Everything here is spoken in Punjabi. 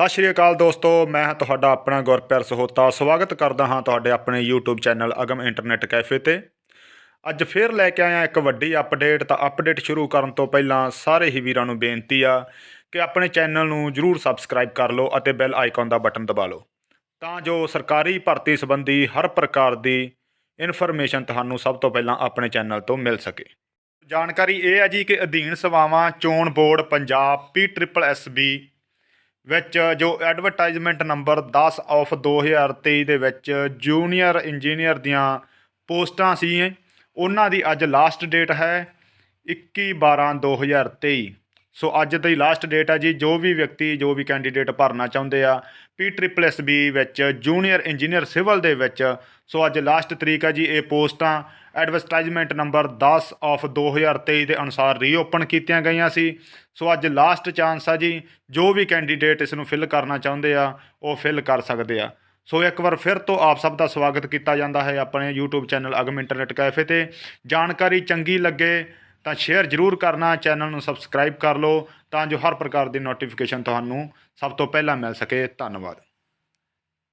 ਸਤਿ ਸ਼੍ਰੀ ਅਕਾਲ ਦੋਸਤੋ, ਮੈਂ ਹਾਂ ਤੁਹਾਡਾ ਆਪਣਾ ਗੁਰਪਿਆਰ ਸਹੋਤਾ। ਸਵਾਗਤ ਕਰਦਾ ਹਾਂ ਤੁਹਾਡੇ ਆਪਣੇ YouTube channel Agam internet cafe ਤੇ। ਅੱਜ ਫੇਰ ਲੈ ਕੇ ਆਇਆ ਇੱਕ ਵੱਡੀ ਅਪਡੇਟ ਤਾਂ ਅਪਡੇਟ ਸ਼ੁਰੂ ਕਰਨ ਤੋਂ ਪਹਿਲਾਂ ਸਾਰੇ ਹੀ ਵੀਰਾਂ ਨੂੰ ਬੇਨਤੀ ਆ ਕਿ ਆਪਣੇ ਚੈਨਲ ਨੂੰ ਜਰੂਰ ਸਬਸਕ੍ਰਾਈਬ ਕਰ ਲਓ ਅਤੇ ਬੈਲ ਆਈਕਨ ਦਾ ਬਟਨ ਦਬਾ ਲਓ। ਤਾਂ ਜੋ ਸਰਕਾਰੀ ਭਰਤੀ ਸੰਬੰਧੀ ਹਰ ਪ੍ਰਕਾਰ ਦੀ ਇਨਫੋਰਮੇਸ਼ਨ ਤੁਹਾਨੂੰ ਸਭ ਤੋਂ ਪਹਿਲਾਂ ਆਪਣੇ ਚੈਨਲ ਤੋਂ ਮਿਲ ਸਕੇ। ਜਾਣਕਾਰੀ ਇਹ ਹੈ ਜੀ ਕਿ ਅਧੀਨ ਸੇਵਾਵਾਂ ਚੋਣ board, Punjab P triple S B ਵਿੱਚ ਜੋ ਐਡਵਰਟਾਈਜ਼ਮੈਂਟ ਨੰਬਰ 10 ਆਫ 2023 ਦੇ ਵਿੱਚ ਜੂਨੀਅਰ ਇੰਜੀਨੀਅਰ ਦੀਆਂ ਪੋਸਟਾਂ ਸੀ, ਉਹਨਾਂ ਦੀ ਅੱਜ ਲਾਸਟ ਡੇਟ ਹੈ 21 12 2023 ਸੋ ਅੱਜ ਦੀ ਲਾਸਟ ਡੇਟ ਆ ਜੀ, ਜੋ ਵੀ ਵਿਅਕਤੀ, ਜੋ ਵੀ ਕੈਂਡੀਡੇਟ ਭਰਨਾ ਚਾਹੁੰਦੇ ਆ ਪੀ ਟ੍ਰਿਪਲ ਐਸ ਬੀ ਵਿੱਚ ਜੂਨੀਅਰ ਇੰਜੀਨੀਅਰ ਸਿਵਲ ਦੇ ਵਿੱਚ, ਸੋ ਅੱਜ ਲਾਸਟ ਤਰੀਕ ਆ ਜੀ, ਇਹ ਪੋਸਟਾਂ ਐਡਵਰਟਾਈਜ਼ਮੈਂਟ ਨੰਬਰ 10 ਆਫ 2023 ਦੇ ਅਨੁਸਾਰ ਰੀਓਪਨ ਕੀਤੀਆਂ ਗਈਆਂ ਸੀ। ਸੋ ਅੱਜ ਲਾਸਟ ਚਾਂਸ ਆ ਜੀ, ਜੋ ਵੀ ਕੈਂਡੀਡੇਟ ਇਸ ਨੂੰ ਫਿਲ ਕਰਨਾ ਚਾਹੁੰਦੇ ਆ, ਉਹ ਫਿਲ ਕਰ ਸਕਦੇ ਆ। ਸੋ ਇੱਕ ਵਾਰ ਫਿਰ ਤੋਂ ਆਪ ਸਭ ਦਾ ਸਵਾਗਤ ਕੀਤਾ ਜਾਂਦਾ ਹੈ ਆਪਣੇ YouTube channel Agam internet cafe ਤੇ। ਜਾਣਕਾਰੀ ਚੰਗੀ ਲੱਗੇ ਤਾਂ ਸ਼ੇਅਰ ਜ਼ਰੂਰ ਕਰਨਾ ਚੈਨਲ ਨੂੰ ਸਬਸਕ੍ਰਾਈਬ ਕਰ ਲਓ ਤਾਂ ਜੋ ਹਰ ਪ੍ਰਕਾਰ ਦੀ ਨੋਟੀਫਿਕੇਸ਼ਨ ਤੁਹਾਨੂੰ ਸਭ ਤੋਂ ਪਹਿਲਾਂ ਮਿਲ ਸਕੇ। ਧੰਨਵਾਦ।